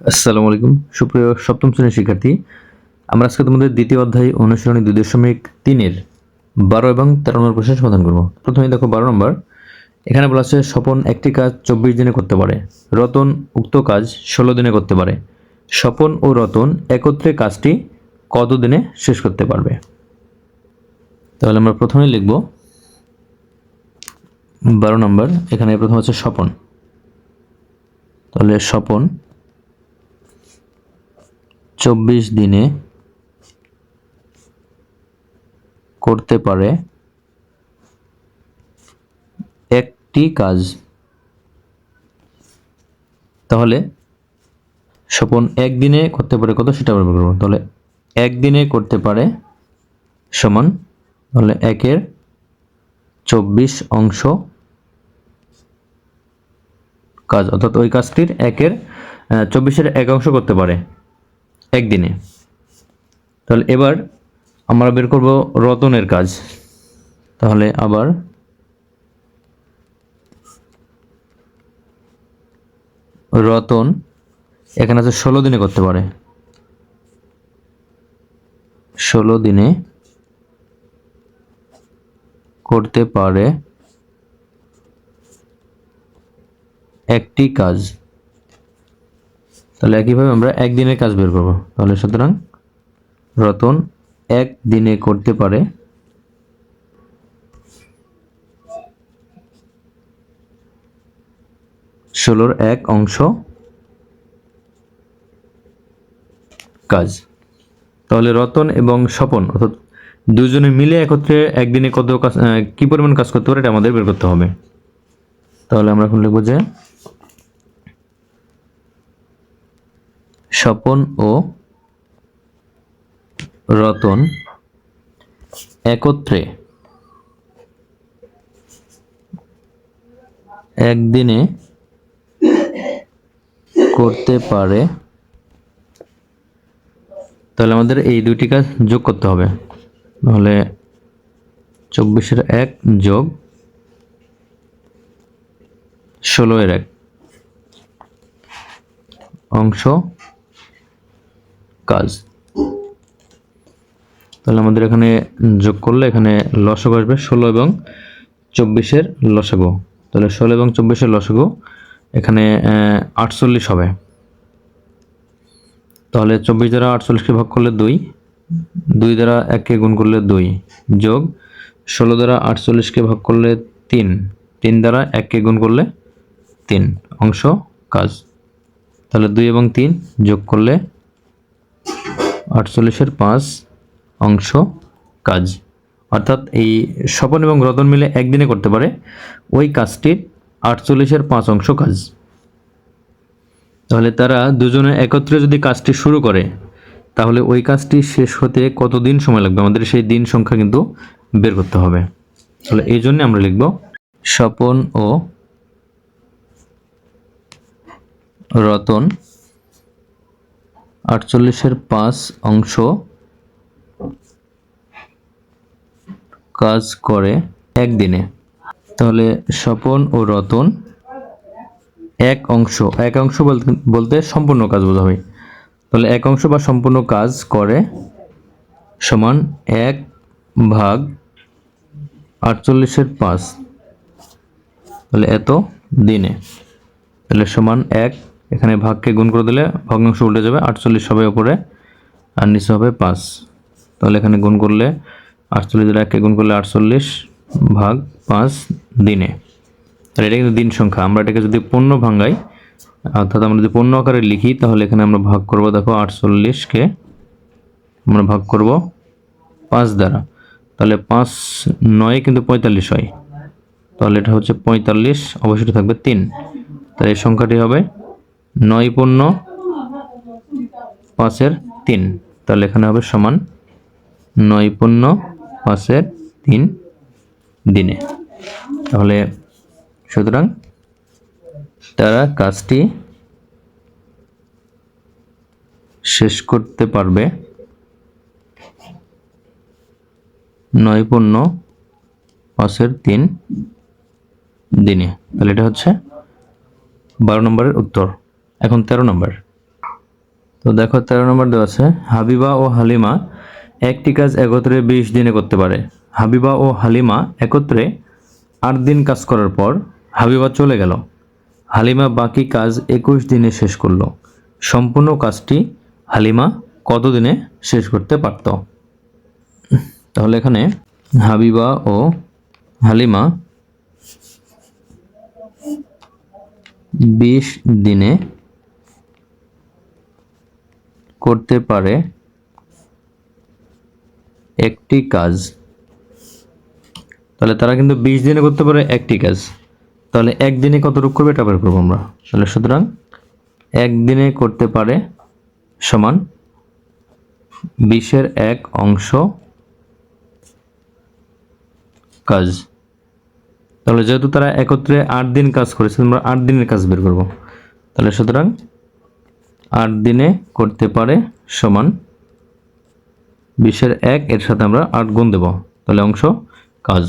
আসসালামু আলাইকুম। সুপ্রিয় সপ্তম শ্রেণির শিক্ষার্থী, আমরা আজকে তোমাদের দ্বিতীয় অধ্যায় অনুসরণী দুই দশমিক তিনের বারো এবং তেরো নম্বর প্রশ্নের সমাধান করব। প্রথমে দেখো বারো নম্বর। এখানে বলা আছে, স্বপন একটি কাজ চব্বিশ দিনে করতে পারে, রতন উক্ত কাজ ষোলো দিনে করতে পারে। স্বপন ও রতন একত্রে কাজটি কত দিনে শেষ করতে পারবে? তাহলে আমরা প্রথমে লিখব বারো নম্বর। এখানে প্রথম হচ্ছে স্বপন। তাহলে স্বপন চব্বিশ দিনে করতে পারে একটি কাজ। তাহলে স্বপন একদিনে করতে পারে কত? সেটা ব্যবহার করব তাহলে একদিনে করতে পারে সমান, তাহলে একের চব্বিশ অংশ কাজ, অর্থাৎ ওই কাজটির একের চব্বিশের এক অংশ করতে পারে। একদিনে। তাহলে এবার আমরা বের করব রতনের কাজ। তাহলে আবার রতন এখানে আছে ষোলো দিনে করতে পারে। ষোলো দিনে করতে পারে একটি কাজ। তাহলে একইভাবে আমরা একদিনের কাজ বের করব। তাহলে সুতরাং রতন এক দিনে করতে পারে ষোলোর এক অংশ কাজ। তাহলে রতন এবং স্বপন অর্থাৎ দুজনে মিলে একত্রে একদিনে কত কাজ কি পরিমাণ কাজ করতে পারে এটা আমাদের বের করতে হবে। তাহলে আমরা এখন লিখব যে স্বপন ও রতন একত্রে একদিনে করতে পারে। তাহলে আমাদের এই দুইটি কাজ যোগ করতে হবে। তাহলে চব্বিশের এক যোগ ষোলো এর এক অংশ কাজ। তাহলে আমাদের এখানে যোগ করলে এখানে লসক আসবে ষোলো এবং চব্বিশের লসাগু। তাহলে ষোলো এবং চব্বিশের লসাগু এখানে আটচল্লিশ হবে। তাহলে চব্বিশ দ্বারা আটচল্লিশকে ভাগ করলে দুই দুই দ্বারা এককে গুণ করলে দুই যোগ ষোলো দ্বারা আটচল্লিশকে ভাগ করলে তিন তিন দ্বারা এককে গুণ করলে তিন। অংশ কাজ। তাহলে দুই এবং তিন যোগ করলে আটচল্লিশের পাঁচ অংশ কাজ। অর্থাৎ এই স্বপন এবং রতন মিলে একদিনে করতে পারে ওই কাজটির আটচল্লিশের পাঁচ অংশ কাজ। তাহলে তারা দুজনে একত্রে যদি কাজটি শুরু করে, তাহলে ওই কাজটি শেষ হতে কতদিন সময় লাগবে? আমাদের সেই দিন সংখ্যা কিন্তু বের করতে হবে। তাহলে এই জন্য আমরা লিখব স্বপন ও রতন আটচল্লিশের পাঁচ অংশ কাজ করে একদিনে। তাহলে স্বপন ও রতন এক অংশ। এক অংশ বলতে সম্পূর্ণ কাজ বোঝাবে। তাহলে এক অংশ বা সম্পূর্ণ কাজ করে সমান এক ভাগ আটচল্লিশের পাঁচ। তাহলে এত দিনে। তাহলে সমান এক এখানে ভাগকে গুণ করে দিলে ভগ্নাংশ উল্টে যাবে আটচল্লিশ হবে উপরে, আর নিচে হবে পাঁচ। তাহলে এখানে গুণ করলে আটচল্লিশ দ্বারা গুণ করলে আটচল্লিশ ভাগ পাঁচ দিনে। তাহলে এটা কিন্তু দিন সংখ্যা। আমরা এটাকে যদি পণ্য ভাঙ্গাই অর্থাৎ আমরা যদি পণ্য আকারে লিখি, তাহলে এখানে আমরা ভাগ করব, দেখো আটচল্লিশকে আমরা ভাগ করব পাঁচ দ্বারা। তাহলে পাঁচ নয় কিন্তু পঁয়তাল্লিশ হয়। তাহলে এটা হচ্ছে পঁয়তাল্লিশ অবশ্যই থাকবে তিন। তাহলে এই সংখ্যাটি হবে পূর্ণ পাঁচের তিন। তাহলে এখানে হবে সমান পূর্ণ পাঁচের তিন দিনে। তাহলে সুতরাং তারা কাজটি শেষ করতে পারবে। পূর্ণ পাঁচের তিন দিনে। তাহলে এটা হচ্ছে বারো নম্বরের উত্তর। এখন তেরো নম্বর। তো দেখো তেরো নম্বর দেওয়া আছে, হাবিবা ও হালিমা একটি কাজ একত্রে বিশ দিনে করতে পারে। হাবিবা ও হালিমা একত্রে আট দিন কাজ করার পর হাবিবা চলে গেল। হালিমা বাকি কাজ একুশ দিনে শেষ করল। সম্পূর্ণ কাজটি হালিমা কত দিনে শেষ করতে পারত? তাহলে এখানে হাবিবা ও হালিমা বিশ দিনে করতে পারে একটি কাজ। তাহলে তারা কিন্তু বিশ দিনে করতে পারে একটি কাজ। তাহলে একদিনে কতটুকু করবে এটা বের করব আমরা। তাহলে সুতরাং একদিনে করতে পারে সমান বিশের এক অংশ কাজ। তাহলে যেহেতু তারা একত্রে আট দিন কাজ করেছে, আমরা আট দিনের কাজ বের করব। তাহলে সুতরাং আট দিনে করতে পারে সমান বিশের এক, এর সাথে আমরা আট গুণ দেব। তাহলে অংশ কাজ।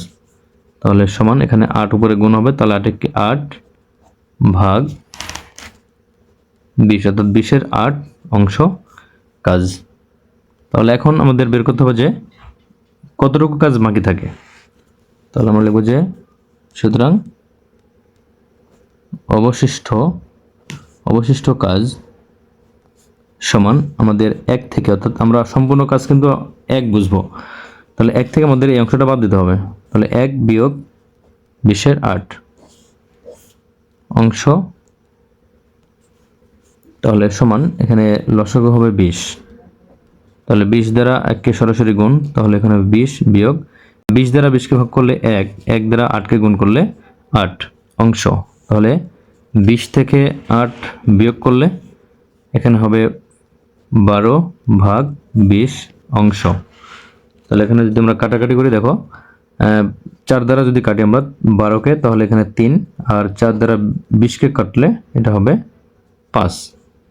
তাহলে সমান, এখানে আট উপরে গুণ হবে, তাহলে আট একটি আট ভাগ বিশ, অর্থাৎ বিশের আট অংশ কাজ। তাহলে এখন আমাদের বের করতে হবে যে কতটুকু কাজ বাকি থাকে। তাহলে আমরা লিখব যে সুতরাং অবশিষ্ট অবশিষ্ট কাজ সমান আমাদের এক থেকে, অর্থাৎ আমরা সম্পূর্ণ কাজ কিন্তু এক বুঝব। তাহলে এক থেকে আমাদের এই অংশটা বাদ দিতে হবে। তাহলে এক বিয়োগ বিশের আট অংশ, তাহলে সমান এখানে লসক হবে বিশ। তাহলে বিশ দ্বারা এককে সরাসরি গুণ, তাহলে এখানে বিশ বিয়োগ, বিশ দ্বারা বিশকে ভাগ করলে এক এক দ্বারা আটকে গুণ করলে আট অংশ। তাহলে বিশ থেকে আট বিয়োগ করলে এখানে হবে বারো ভাগ বিশ অংশ। তাহলে এখানে যদি আমরা কাটাকাটি করি, দেখো চার দ্বারা যদি কাটি আমরা বারোকে, তাহলে এখানে তিন, আর চার দ্বারা বিশকে কাটলে এটা হবে পাঁচ।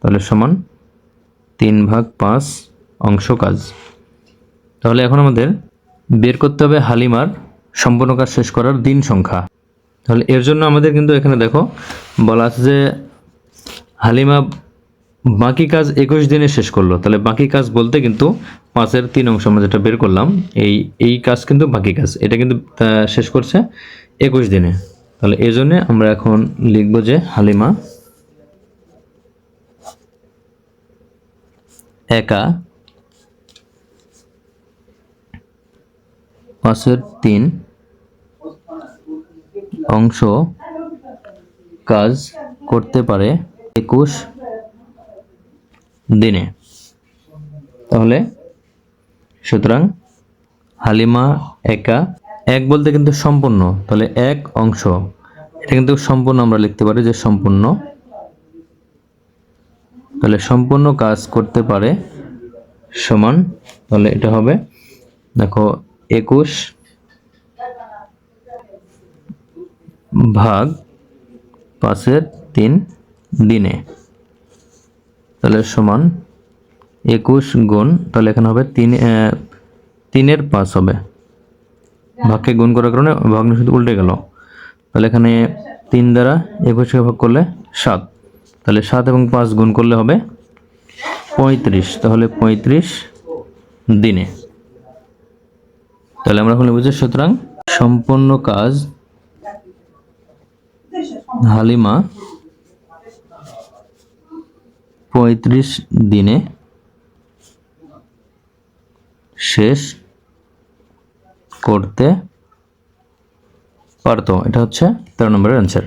তাহলে সমান তিন ভাগ পাঁচ অংশ কাজ। তাহলে এখন আমাদের বের করতে হবে হালিমার সম্পূর্ণ কাজ শেষ করার দিন সংখ্যা। তাহলে এর জন্য আমাদের কিন্তু এখানে দেখো বলা আছে যে হালিমা বাকি কাজ একুশ দিনে শেষ করল। তাহলে বাকি কাজ বলতে কিন্তু পাঁচের তিন অংশ আমরা যেটা বের করলাম, এই এই কাজ কিন্তু বাকি কাজ। এটা কিন্তু শেষ করছে একুশ দিনে। তাহলে এই জন্যে আমরা এখন লিখব যে হালিমা একা পাঁচের তিন অংশ কাজ করতে পারে একুশ দিনে। তাহলে সুতরাং হালিমা একা। এক বলতে কিন্তু সম্পূর্ণ। তাহলে এক অংশ। এটা কিন্তু সম্পূর্ণ আমরা লিখতে পারি যে সম্পূর্ণ। তাহলে সম্পূর্ণ কাজ করতে পারে সমান। তাহলে এটা হবে, দেখো, একুশ ভাগ পাঁচের তিন দিনে। তাহলে সমান একুশ গুণ, তাহলে এখানে হবে তিন তিনের পাঁচ হবে। ভাগকে গুণ করার কারণে ভগ্ন শুধু উল্টে গেল। তাহলে এখানে তিন দ্বারা একুশকে ভাগ করলে সাত। তাহলে সাত এবং পাঁচ গুণ করলে হবে পঁয়ত্রিশ। তাহলে পঁয়ত্রিশ দিনে। তাহলে আমরা এখন বুঝি সুতরাং সম্পূর্ণ কাজ হালিমা পঁয়ত্রিশ দিনে শেষ করতে পারতো। এটা হচ্ছে তেরো নম্বরের অ্যান্সার